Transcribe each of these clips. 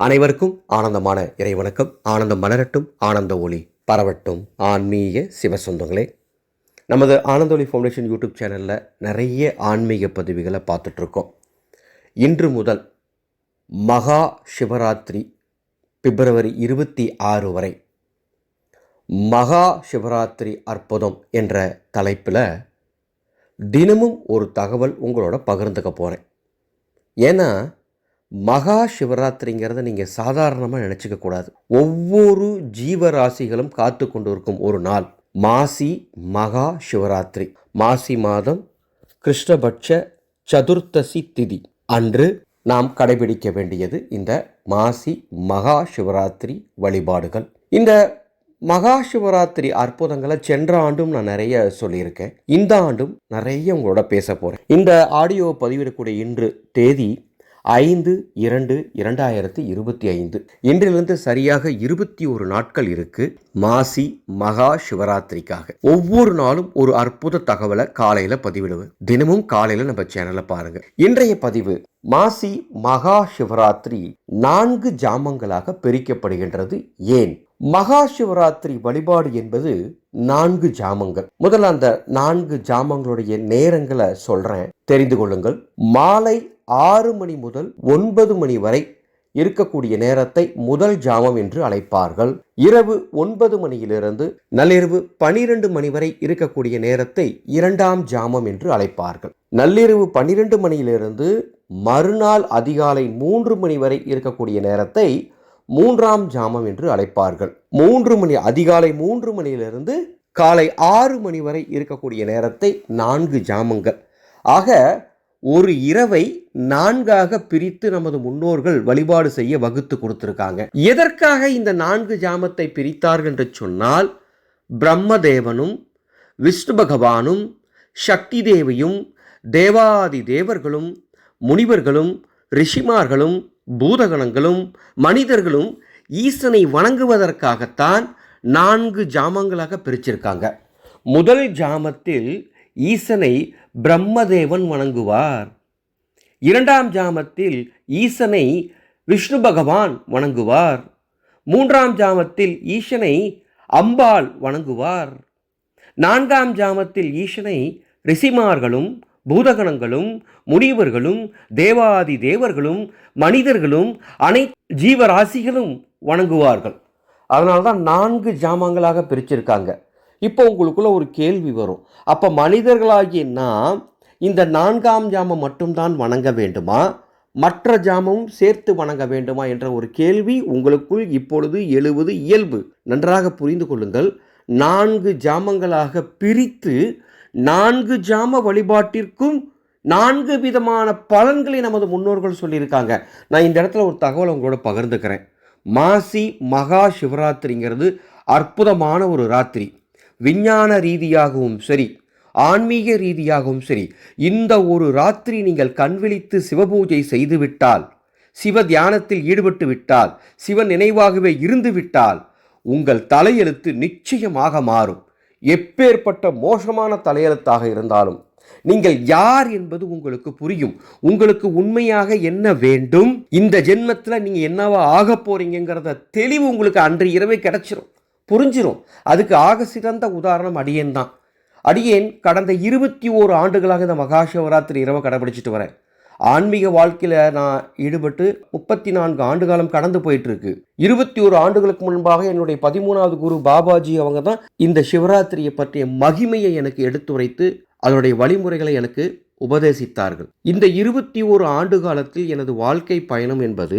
அனைவருக்கும் ஆனந்தமான இறைவணக்கம். ஆனந்தம் மலரட்டும் ஆனந்த ஒளி பரவட்டும். ஆன்மீக சிவசொந்தங்களே நமது ஆனந்த ஒளி ஃபவுண்டேஷன் யூடியூப் சேனலில் நிறைய ஆன்மீக பதிவுகளை பார்த்துட்ருக்கோம். இன்று முதல் மகா சிவராத்திரி பிப்ரவரி இருபத்தி ஆறு வரை மகா சிவராத்திரி அற்புதம் என்ற தலைப்பில் தினமும் ஒரு தகவல் உங்களோட பகிர்ந்துக்க போகிறேன் ஏன்னா மகா சிவராத்திரிங்கிறத நீங்கள் சாதாரணமாக நினச்சிக்க கூடாது. ஒவ்வொரு ஜீவராசிகளும் காத்து கொண்டு இருக்கும் ஒரு நாள். மாசி மகா சிவராத்திரி. மாசி மாதம் கிருஷ்ணபட்ச சதுர்த்தசி திதி. அன்று நாம் கடைபிடிக்க வேண்டியது இந்த மாசி மகா சிவராத்திரி வழிபாடுகள். இந்த மகா சிவராத்திரி அற்புதங்களை சென்ற ஆண்டும் நான் நிறைய சொல்லியிருக்கேன். இந்த ஆண்டும் நிறைய உங்களோட பேச போகிறேன் இந்த ஆடியோ பதிவிடக்கூடிய இன்று தேதி ஐந்து இரண்டு இரண்டாயிரத்தி இருபத்தி ஐந்து. இன்றிலிருந்து சரியாக இருபத்தி ஒரு நாட்கள் இருக்கு மாசி மகா சிவராத்திரிக்காக. ஒவ்வொரு நாளும் ஒரு அற்புத தகவலை காலையில பதிவிடுவேன். தினமும் காலையில நம்ம சேனலை பாருங்க. இன்றைய பதிவு மாசி மகா சிவராத்திரி நான்கு ஜாமங்களாக பிரிக்கப்படுகின்றது. ஏன்? மகா சிவராத்திரி வழிபாடு என்பது நான்கு ஜாமங்கள். முதல்ல அந்த நான்கு ஜாமங்களுடைய நேரங்களை சொல்றேன். தெரிந்து கொள்ளுங்கள். மாலை ஆறு மணி முதல் ஒன்பது மணி வரை இருக்கக்கூடிய நேரத்தை முதல் ஜாமம் என்று அழைப்பார்கள். இரவு ஒன்பது மணியிலிருந்து நள்ளிரவு பனிரெண்டு மணி வரை இருக்கக்கூடிய நேரத்தை இரண்டாம் ஜாமம் என்று அழைப்பார்கள். நள்ளிரவு பனிரெண்டு மணியிலிருந்து மறுநாள் அதிகாலை மூன்று மணி வரை இருக்கக்கூடிய நேரத்தை மூன்றாம் ஜாமம் என்று அழைப்பார்கள். மூன்று மணி அதிகாலை மூன்று மணியிலிருந்து காலை ஆறு மணி வரை இருக்கக்கூடிய நேரத்தை நான்கு ஜாமங்கள். ஆக ஒரு இரவை நான்காக பிரித்து நமது முன்னோர்கள் வழிபாடு செய்ய வகுத்து கொடுத்திருக்காங்க. எதற்காக இந்த நான்கு ஜாமத்தை பிரித்தார்கள் என்று சொன்னால் பிரம்மதேவனும் விஷ்ணு பகவானும் சக்தி தேவியும் தேவாதி தேவர்களும் முனிவர்களும் ரிஷிமார்களும் பூதகணங்களும் மனிதர்களும் ஈசனை வணங்குவதற்காகத்தான் நான்கு ஜாமங்களாக பிரிச்சிருக்காங்க. முதல் ஜாமத்தில் ஈசனை பிரம்மதேவன் வணங்குவார். இரண்டாம் ஜாமத்தில் ஈசனை விஷ்ணு பகவான் வணங்குவார். மூன்றாம் ஜாமத்தில் ஈசனை அம்பாள் வணங்குவார். நான்காம் ஜாமத்தில் ஈசனை ரிஷிமார்களும் பூதகணங்களும் முனிவர்களும் தேவாதி தேவர்களும் மனிதர்களும் அனைத்து ஜீவராசிகளும் வணங்குவார்கள். அதனால்தான் நான்கு ஜாமங்களாக பிரிச்சிருக்காங்க. இப்போ உங்களுக்குள்ள ஒரு கேள்வி வரும். அப்போ மனிதர்களாகிய நாம் இந்த நான்காம் ஜாமம் மட்டும்தான் வணங்க வேண்டுமா? மற்ற ஜாமமும் சேர்த்து வணங்க வேண்டுமா என்ற ஒரு கேள்வி உங்களுக்குள் இப்பொழுது எழுவது இயல்பு. நன்றாக புரிந்து கொள்ளுங்கள். நான்கு ஜாமங்களாக பிரித்து நான்கு ஜாம வழிபாட்டிற்கும் நான்கு விதமான பலன்களை நமது முன்னோர்கள் சொல்லியிருக்காங்க. நான் இந்த இடத்துல ஒரு தகவலை உங்களோட பகிர்ந்துக்கிறேன். மாசி மகா சிவராத்திரிங்கிறது அற்புதமான ஒரு ராத்திரி. விஞ்ஞான ரீதியாகவும் சரி ஆன்மீக ரீதியாகவும் சரி இந்த ஒரு ராத்திரி நீங்கள் கண்விழித்து சிவபூஜை செய்துவிட்டால் சிவ தியானத்தில் ஈடுபட்டு விட்டால் சிவ நினைவாகவே இருந்து விட்டால் உங்கள் தலையெழுத்து நிச்சயமாக மாறும். எப்பேற்பட்ட மோசமான தலையெழுத்தாக இருந்தாலும் நீங்கள் யார் என்பது உங்களுக்கு புரியும். உங்களுக்கு உண்மையாக என்ன வேண்டும்? இந்த ஜென்மத்தில் நீங்கள் என்னவா ஆக போறீங்கிறத தெளிவு உங்களுக்கு அன்று இரவே கிடைச்சிரும். புரிஞ்சிடும் அதுக்கு ஆக சிறந்த உதாரணம் அடியேன் தான். அடியேன் கடந்த இருபத்தி ஓரு ஆண்டுகளாக இந்த மகா சிவராத்திரி இரவை கடைபிடிச்சிட்டு வரேன். ஆன்மீக வாழ்க்கையில் நான் ஈடுபட்டு முப்பத்தி நான்கு ஆண்டு காலம் கடந்து போயிட்டுருக்கு. இருபத்தி ஒரு ஆண்டுகளுக்கு முன்பாக என்னுடைய பதிமூணாவது குரு பாபாஜி அவங்க தான் இந்த சிவராத்திரியை பற்றிய மகிமையை எனக்கு எடுத்துரைத்து அதனுடைய வழிமுறைகளை எனக்கு உபதேசித்தார்கள். இந்த இருபத்தி ஓரு ஆண்டு காலத்தில் எனது வாழ்க்கை பயணம் என்பது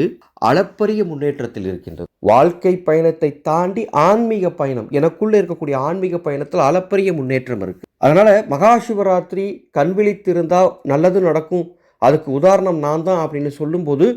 அளப்பரிய முன்னேற்றத்தில் இருக்கின்றது. வாழ்க்கை பயணத்தை தாண்டி ஆன்மீக பயணம் எனக்குள்ளே இருக்கக்கூடிய ஆன்மீக பயணத்தில் அளப்பரிய முன்னேற்றம் இருக்கு. அதனால மகா சிவராத்திரி கண் விழித்திருந்தா நல்லது நடக்கும். அதுக்கு உதாரணம் நான் தான் அப்படின்னு சொல்லும்போது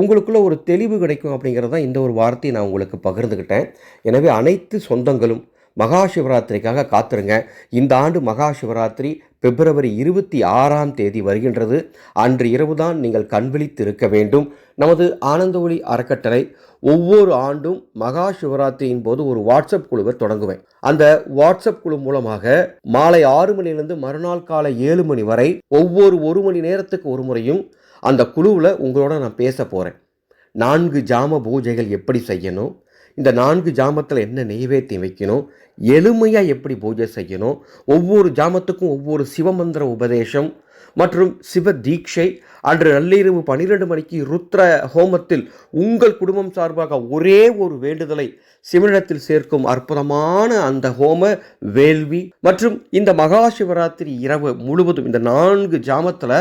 உங்களுக்குள்ள ஒரு தெளிவு கிடைக்கும் அப்படிங்கிறது தான் இந்த ஒரு வார்த்தையை நான் உங்களுக்கு பகிர்ந்துக்கிட்டேன் எனவே அனைத்து சொந்தங்களும் மகா சிவராத்திரிக்காக காத்துருங்க. இந்த ஆண்டு மகா சிவராத்திரி பிப்ரவரி இருபத்தி ஆறாம் தேதி வருகின்றது. அன்று இரவுதான் நீங்கள் கண்விழித்து இருக்க வேண்டும். நமது ஆனந்த ஒளி அறக்கட்டளை ஒவ்வொரு ஆண்டும் மகா சிவராத்திரியின் போது ஒரு வாட்ஸ்அப் குழுவை தொடங்குவேன். அந்த வாட்ஸ்அப் குழு மூலமாக மாலை ஆறு மணிலிருந்து மறுநாள் காலை ஏழு மணி வரை ஒவ்வொரு ஒரு மணி நேரத்துக்கு ஒரு முறையும் அந்த குழுவில் உங்களோட நான் பேச போகிறேன் நான்கு ஜாம பூஜைகள் எப்படி செய்யணும்? இந்த நான்கு ஜாமத்தில் என்ன நெய்வேத்தியம் வைக்கணும்? எளிமையாக எப்படி பூஜை செய்யணும்? ஒவ்வொரு ஜாமத்துக்கும் ஒவ்வொரு சிவமந்திர உபதேசம் மற்றும் சிவ தீட்சை. அன்று நள்ளிரவு பன்னிரெண்டு மணிக்கு ருத்ர ஹோமத்தில் உங்கள் குடும்பம் சார்பாக ஒரே ஒரு வேண்டுதலை சிவனிடத்தில் சேர்க்கும் அற்புதமான அந்த ஹோம வேள்வி. மற்றும் இந்த மகா சிவராத்திரி இரவு முழுவதும் இந்த நான்கு ஜாமத்தில்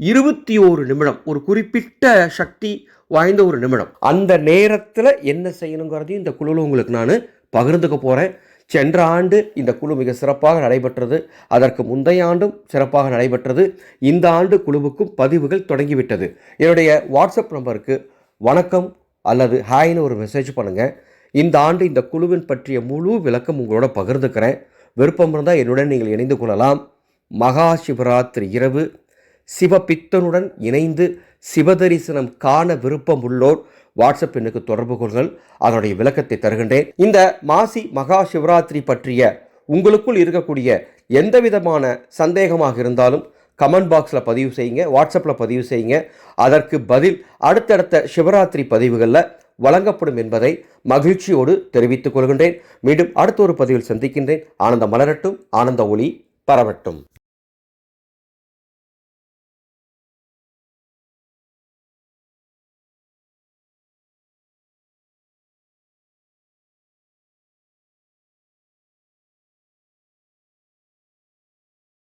இருபத்தி ஓரு நிமிடம் ஒரு குறிப்பிட்ட சக்தி வாய்ந்த ஒரு நிமிடம். அந்த நேரத்தில் என்ன செய்யணுங்கிறதையும் இந்த குழுவில் உங்களுக்கு நான் பகிர்ந்துக்க போகிறேன் சென்ற ஆண்டு இந்த குழு மிக சிறப்பாக நடைபெற்றது. அதற்கு முந்தைய ஆண்டும் சிறப்பாக நடைபெற்றது. இந்த ஆண்டு குழுவுக்கும் பதிவுகள் தொடங்கிவிட்டது. என்னுடைய வாட்ஸ்அப் நம்பருக்கு வணக்கம் அல்லது ஹாய்னு ஒரு மெசேஜ் பண்ணுங்கள் இந்த ஆண்டு இந்த குழுவின் பற்றிய முழு விளக்கம் உங்களோட பகிர்ந்துக்கிறேன். விருப்பம் இருந்தால் என்னுடன் நீங்கள் இணைந்து கொள்ளலாம். மகா சிவராத்திரி இரவு. சிவபித்தனுடன் இணைந்து சிவதரிசனம் காண விருப்பம் உள்ளோர் வாட்ஸ்அப் எண்ணுக்கு தொடர்பு கொள்ளுங்கள். அதனுடைய விளக்கத்தை தருகின்றேன். இந்த மாசி மகா சிவராத்திரி பற்றிய உங்களுக்குள் இருக்கக்கூடிய எந்த விதமான சந்தேகமாக இருந்தாலும் கமெண்ட் பாக்ஸில் பதிவு செய்யுங்க வாட்ஸ்அப்பில் பதிவு செய்யுங்க. அதற்கு பதில் அடுத்தடுத்த சிவராத்திரி பதிவுகளில் வழங்கப்படும் என்பதை மகிழ்ச்சியோடு தெரிவித்துக் கொள்கின்றேன். மீண்டும் அடுத்த ஒரு பதிவில் சந்திக்கின்றேன். ஆனந்த மலரட்டும் ஆனந்த ஒளி பரவட்டும்.